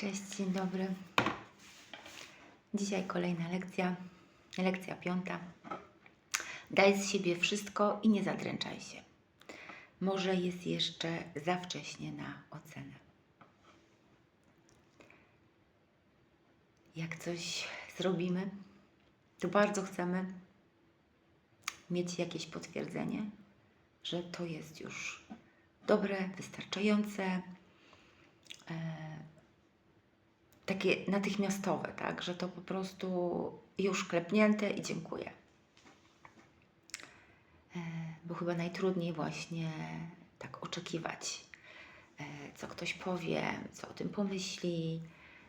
Cześć, dzień dobry. Dzisiaj kolejna lekcja, lekcja piąta. Daj z siebie wszystko i nie zadręczaj się. Może jest jeszcze za wcześnie na ocenę. Jak coś zrobimy, to bardzo chcemy mieć jakieś potwierdzenie, że to jest już dobre, wystarczające, e, takie natychmiastowe, tak, że to po prostu już klepnięte i dziękuję. E, Bo chyba najtrudniej właśnie tak oczekiwać, e, co ktoś powie, co o tym pomyśli,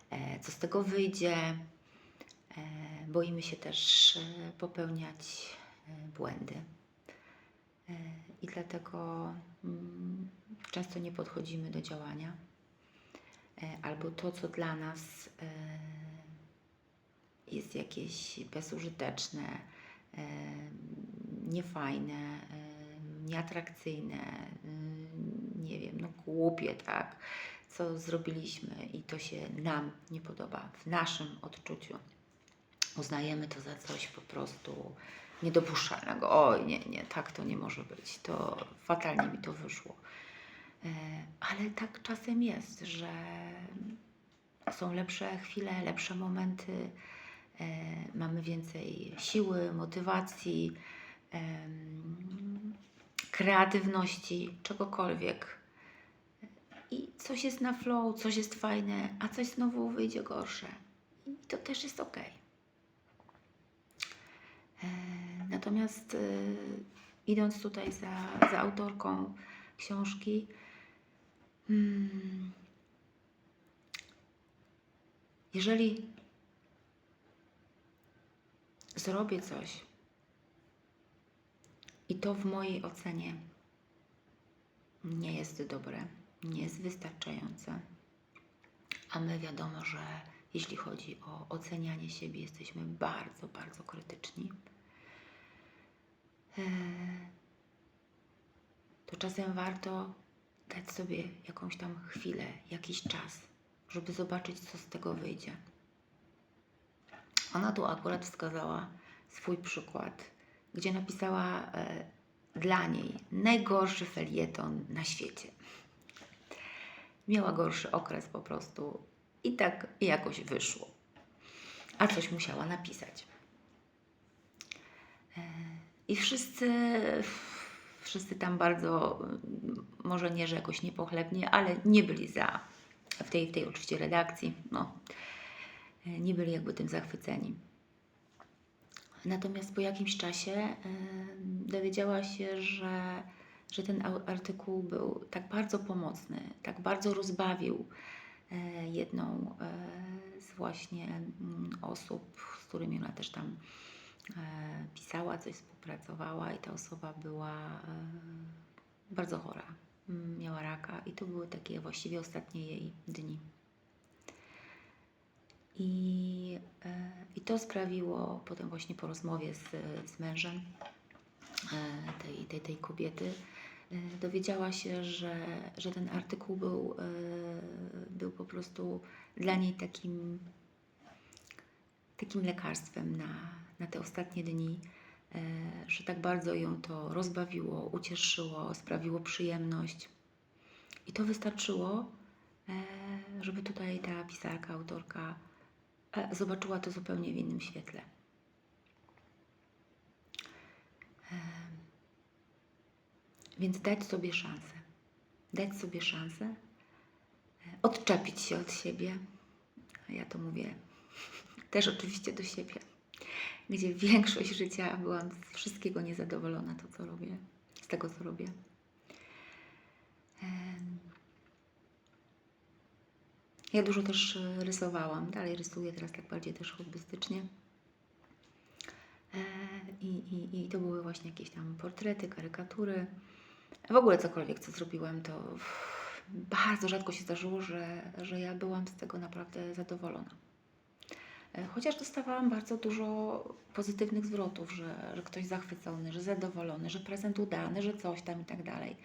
e, co z tego wyjdzie. Boimy się też popełniać błędy. I dlatego mm, często nie podchodzimy do działania albo to, co dla nas e, jest jakieś bezużyteczne, e, niefajne, e, nieatrakcyjne, e, nie wiem, no głupie, tak, co zrobiliśmy i to się nam nie podoba, w naszym odczuciu. Uznajemy to za coś po prostu niedopuszczalnego. Oj, nie, nie, tak to nie może być. To fatalnie mi to wyszło. E, Ale tak czasem jest, że są lepsze chwile, lepsze momenty, e, mamy więcej siły, motywacji, kreatywności, czegokolwiek. I coś jest na flow, coś jest fajne, a coś znowu wyjdzie gorsze. I to też jest ok. Natomiast e, idąc tutaj za, za autorką książki, mm, jeżeli zrobię coś i to w mojej ocenie nie jest dobre, nie jest wystarczające, a my wiadomo, że jeśli chodzi o ocenianie siebie, jesteśmy bardzo, bardzo krytyczni, e, to czasem warto dać sobie jakąś tam chwilę, jakiś czas, żeby zobaczyć, co z tego wyjdzie. Ona tu akurat wskazała swój przykład, gdzie napisała e, dla niej najgorszy felieton na świecie. Miała gorszy okres po prostu i tak jakoś wyszło. A coś musiała napisać. E, I wszyscy, wszyscy tam bardzo, mm, może nie, że jakoś niepochlebnie, ale nie byli za, w tej, w tej oczywiście redakcji, no, e, nie byli jakby tym zachwyceni. Natomiast po jakimś czasie em, dowiedziała się, że, że ten artykuł był tak bardzo pomocny, tak bardzo rozbawił jedną z właśnie mm, osób, z którymi ona też tam pisała, coś współpracowała i ta osoba była e, bardzo chora. Mm, Miała raka i to były takie właściwie ostatnie jej dni. I, e, I to sprawiło potem właśnie po rozmowie z, z mężem e, tej, tej, tej kobiety, e, dowiedziała się, że, że ten artykuł był, e, był po prostu dla niej takim, takim lekarstwem na, na te ostatnie dni, e, że tak bardzo ją to rozbawiło, ucieszyło, sprawiło przyjemność. I to wystarczyło, e, żeby tutaj ta pisarka, autorka e, zobaczyła to zupełnie w innym świetle. Więc dać sobie szansę. Dać sobie szansę, odczepić się od siebie. Ja to mówię też oczywiście do siebie, gdzie większość życia byłam z wszystkiego niezadowolona, to co robię, z tego co robię. Ja dużo też rysowałam, dalej rysuję teraz tak bardziej też hobbystycznie. E, I, i, I to były właśnie jakieś tam portrety, karykatury. W ogóle cokolwiek, co zrobiłam, to bardzo rzadko się zdarzyło, że, że ja byłam z tego naprawdę zadowolona. E, Chociaż dostawałam bardzo dużo pozytywnych zwrotów, że, że ktoś zachwycony, że zadowolony, że prezent udany, że coś tam i tak dalej.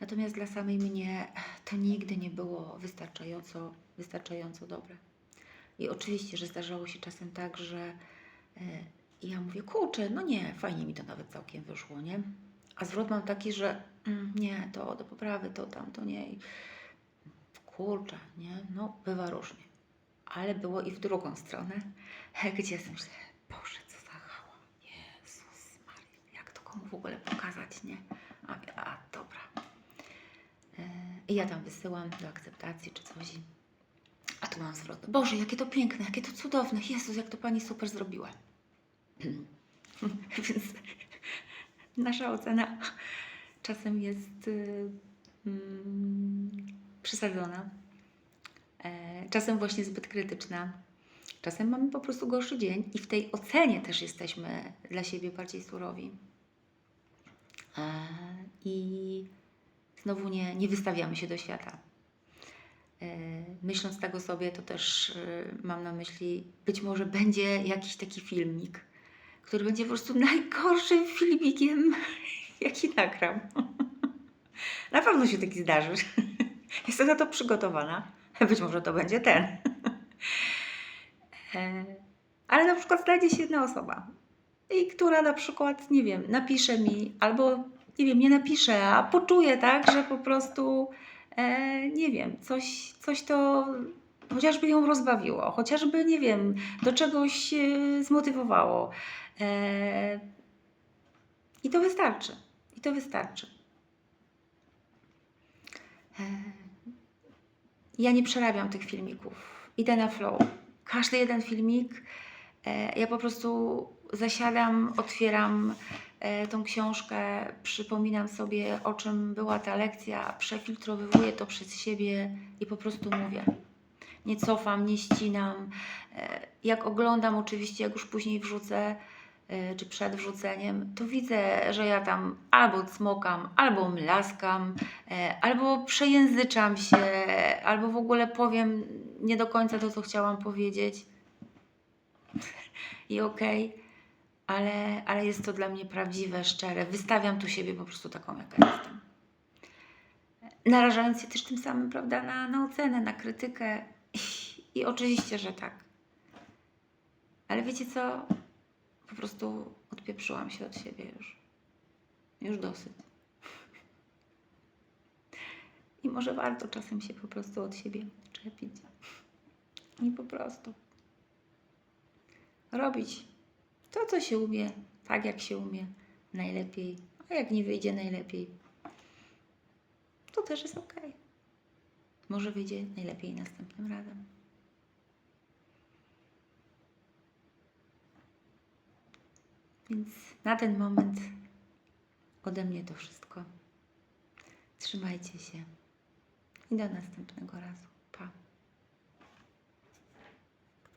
Natomiast dla samej mnie to nigdy nie było wystarczająco, wystarczająco dobre. I oczywiście, że zdarzało się czasem tak, że e, ja mówię, kurczę, no nie, fajnie mi to nawet całkiem wyszło, nie? A zwrot mam taki, że mm, nie, to do poprawy, to tam, to nie. Kurczę, nie? No, bywa różnie. Ale było i w drugą stronę, gdzie jestem myślę, Boże, co za hała. Jezus Maria, jak to komu w ogóle pokazać, nie? A, a dobra. E, I ja tam wysyłam do akceptacji czy coś. A tu mam zwrot. Boże, jakie to piękne, jakie to cudowne. Jezus, jak to Pani super zrobiła. Więc nasza ocena czasem jest y, mm, przesadzona. Czasem właśnie zbyt krytyczna. Czasem mamy po prostu gorszy dzień i w tej ocenie też jesteśmy dla siebie bardziej surowi. I znowu nie, nie wystawiamy się do świata. E, Myśląc tego sobie, to też e, mam na myśli, być może będzie jakiś taki filmik, który będzie po prostu najgorszym filmikiem, jaki nagram. Na pewno się taki zdarzy. Jestem na to przygotowana. Być może to będzie ten. E, Ale na przykład znajdzie się jedna osoba, i która na przykład, nie wiem, napisze mi, albo nie wiem, nie napisze, a poczuje tak, że po prostu, e, nie wiem, coś, coś to chociażby ją rozbawiło, chociażby, nie wiem, do czegoś e, zmotywowało. E, I to wystarczy. I to wystarczy. E, ja nie przerabiam tych filmików. Idę na flow. Każdy jeden filmik, e, ja po prostu zasiadam, otwieram e, tą książkę, przypominam sobie, o czym była ta lekcja, przefiltrowywuję to przez siebie i po prostu mówię. Nie cofam, nie ścinam. E, Jak oglądam, oczywiście, jak już później wrzucę, czy przed wrzuceniem, to widzę, że ja tam albo cmokam, albo mlaskam, e, albo przejęzyczam się, albo w ogóle powiem nie do końca to, co chciałam powiedzieć. I okej, ale, ale jest to dla mnie prawdziwe, szczere. Wystawiam tu siebie po prostu taką, jaka jestem. Narażając się też tym samym, prawda, na, na ocenę, na krytykę. I, I oczywiście, że tak. Ale wiecie co? Po prostu odpieprzyłam się od siebie już. Już dosyć. I może warto czasem się po prostu od siebie czepić. I po prostu robić to, co się umie, tak jak się umie, najlepiej. A jak nie wyjdzie najlepiej, to też jest ok. Może wyjdzie najlepiej następnym razem. Więc na ten moment ode mnie to wszystko. Trzymajcie się i do następnego razu.